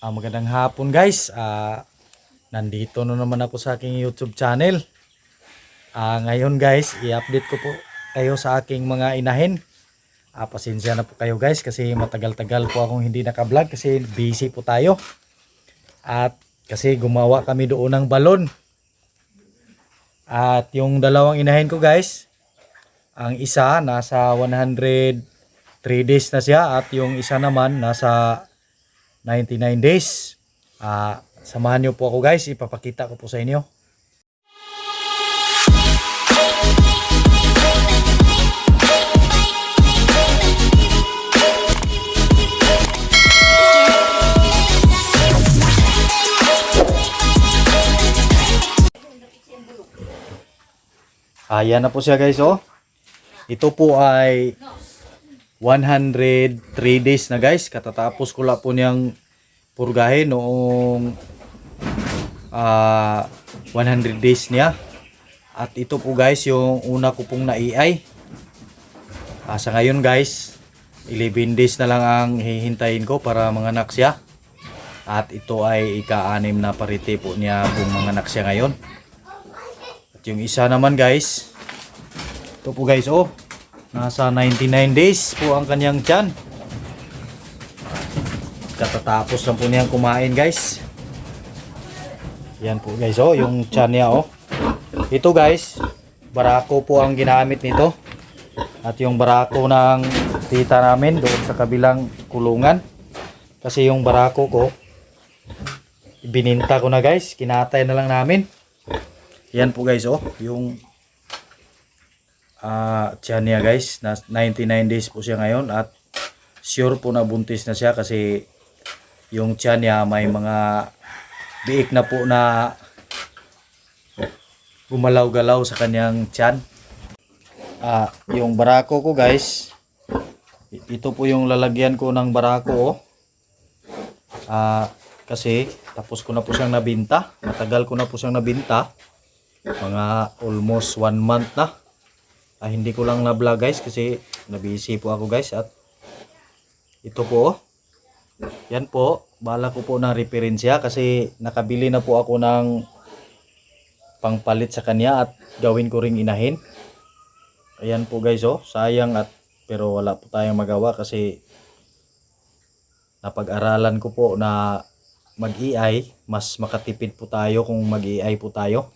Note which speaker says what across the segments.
Speaker 1: Ah, magandang hapon guys. Ah, nandito na naman ako sa aking YouTube channel. Ah, ngayon guys, i-update ko po kayo sa aking mga inahin. Ah, pasensya na po kayo guys kasi matagal-tagal po akong hindi naka-vlog kasi busy po tayo. At kasi gumawa kami doon ng balon. At yung dalawang inahin ko guys, ang isa nasa 103 days na siya at yung isa naman nasa 99 days. Ah, samahan niyo po ako guys, ipapakita ko po sa inyo. Ayan na po siya guys oh. Ito po ay 103 days na guys. Katatapos ko lang po niyang purgahin noong ah 100 days niya. At ito po guys yung una ko pong na-AI. Ah, sa ngayon guys, 11 days na lang ang hihintayin ko para manganak siya. At ito ay ika-anim na parite po niya kung manganak siya ngayon. At yung isa naman guys, ito po guys oh, nasa 99 days po ang kanyang tiyan. Katatapos lang po niyang kumain guys. Yan po guys oh, yung tiyan niya oh. Ito guys, barako po ang ginamit nito. At yung barako ng tita namin doon sa kabilang kulungan. Kasi yung barako ko, bininta ko na guys, kinatay na lang namin. Yan po guys oh, yung ah tiyan niya guys, na 99 days po siya ngayon at sure po na buntis na siya kasi yung tiyan niya may mga biik na po na gumalaw-galaw sa kanyang tiyan. Ah, yung barako ko guys, ito po yung lalagyan ko ng barako oh. Ah, kasi tapos ko na po siyang nabinta. Matagal ko na po siyang nabinta. Mga almost one month na. Ah, hindi ko lang na-vlog guys kasi nabisi po ako guys at ito po. Yan po, bala ko po na referensya kasi nakabili na po ako ng pangpalit sa kanya at gawin ko ring inahin. Ayan po guys oh, sayang at pero wala po tayong magawa kasi napag-aralan ko po na mag-EI, mas makatipid po tayo kung mag-EI po tayo.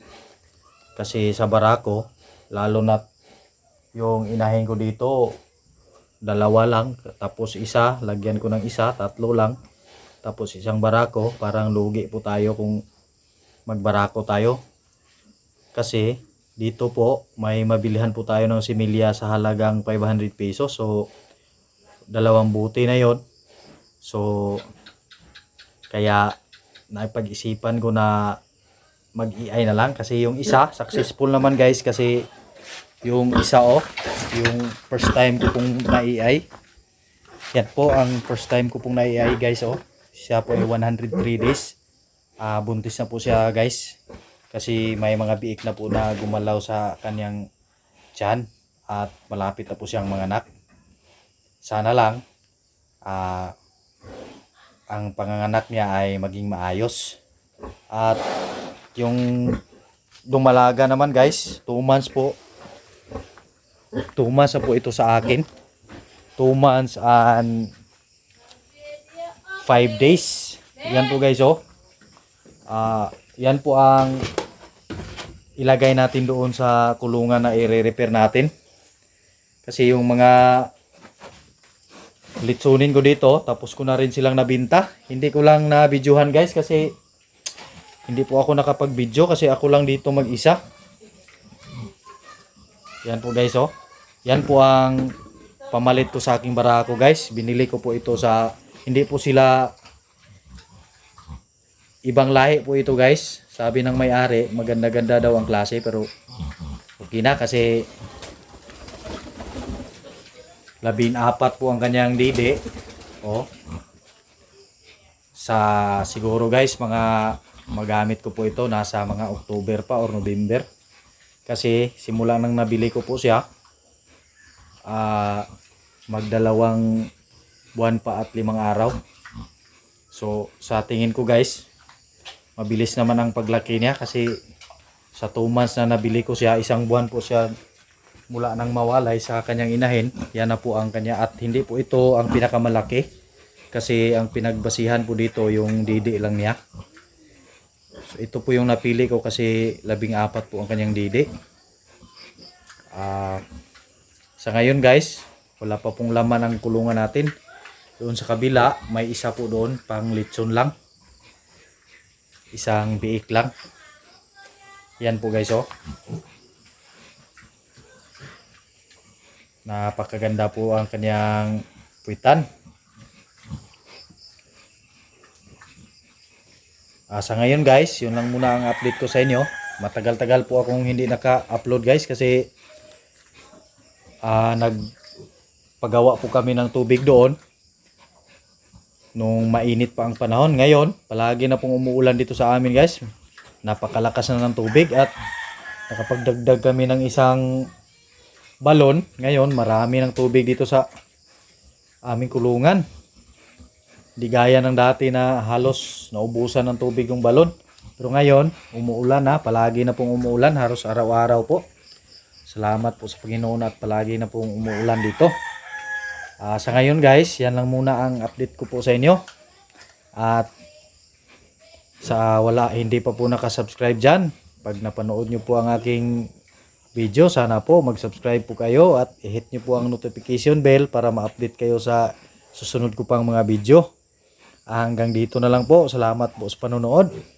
Speaker 1: Kasi sa barako, lalo na yung inahin ko dito, dalawa lang, tapos isa, lagyan ko ng isa, tatlo lang, tapos isang barako, parang lugi po tayo kung magbarako tayo. Kasi dito po, may mabilihan po tayo ng similya sa halagang 500 pesos. So, dalawang buti na yon So, kaya naipag-isipan ko na mag-EI na lang kasi yung isa successful naman guys kasi yung isa oh. Yung first time ko pong na-EI yan po ang first time ko pong na-EI guys oh. Siya po ay 103 days. Ah, buntis na po siya guys. Kasi may mga biik na po na gumalaw sa kanyang tiyan at malapit na po siyang manganak sana lang ah ang panganganak niya ay maging maayos. At yung dumalaga naman guys, 2 months po. 2 months po ito sa akin. 2 months and 5 days. Yan po guys oh. Ah, yan po ang ilagay natin doon sa kulungan na i-repair natin. Kasi yung mga litsunin ko dito tapos ko na rin silang nabinta hindi ko lang na videohan guys kasi hindi po ako nakapag video kasi ako lang dito mag isa yan po guys oh yan po ang pamalit ko sa aking barako guys binili ko po ito sa hindi po sila ibang lahi po ito guys sabi ng may-ari maganda-ganda daw ang klase pero okay na kasi labing apat po ang kanyang didi. Oh. Sa siguro guys, mga magamit ko po ito nasa mga October pa or November. Kasi simula nang nabili ko po siya, ah magdalawang buwan pa at limang araw. So sa tingin ko guys, mabilis naman ang paglaki niya kasi sa 2 months na nabili ko siya, isang buwan po siya mula nang mawalay sa kanyang inahin. Yan na po ang kanya at hindi po ito ang pinakamalaki kasi ang pinagbasihan po dito yung didi lang niya. So ito po yung napili ko kasi labing apat po ang kanyang didi. Ah, sa ngayon guys, wala pa pong laman ang kulungan natin. Doon sa kabila, may isa po doon pang litson lang. Isang biik lang. Yan po guys oh. Napakaganda po ang kanyang puwitan. Ah, sa ngayon guys, yun lang muna ang update ko sa inyo. Matagal-tagal po akong hindi naka-upload guys kasi ah nagpagawa po kami ng tubig doon nung mainit pa ang panahon. Ngayon, palagi na pong umuulan dito sa amin guys. Napakalakas na ng tubig at nakapagdagdag kami ng isang balon. Ngayon, marami ng tubig dito sa aming kulungan. Di gaya ng dati na halos naubusan ng tubig yung balon. Pero ngayon, umuulan na. Palagi na pong umuulan. Halos araw-araw po. Salamat po sa Panginoon at palagi na pong umuulan dito. Ah, sa ngayon guys, yan lang muna ang update ko po sa inyo. At sa wala hindi pa po nakasubscribe dyan, pag napanood nyo po ang aking video, sana po mag-subscribe po kayo at i-hit nyo po ang notification bell para ma-update kayo sa susunod ko pang mga video. Ah, Hanggang dito na lang po. Salamat po sa panonood.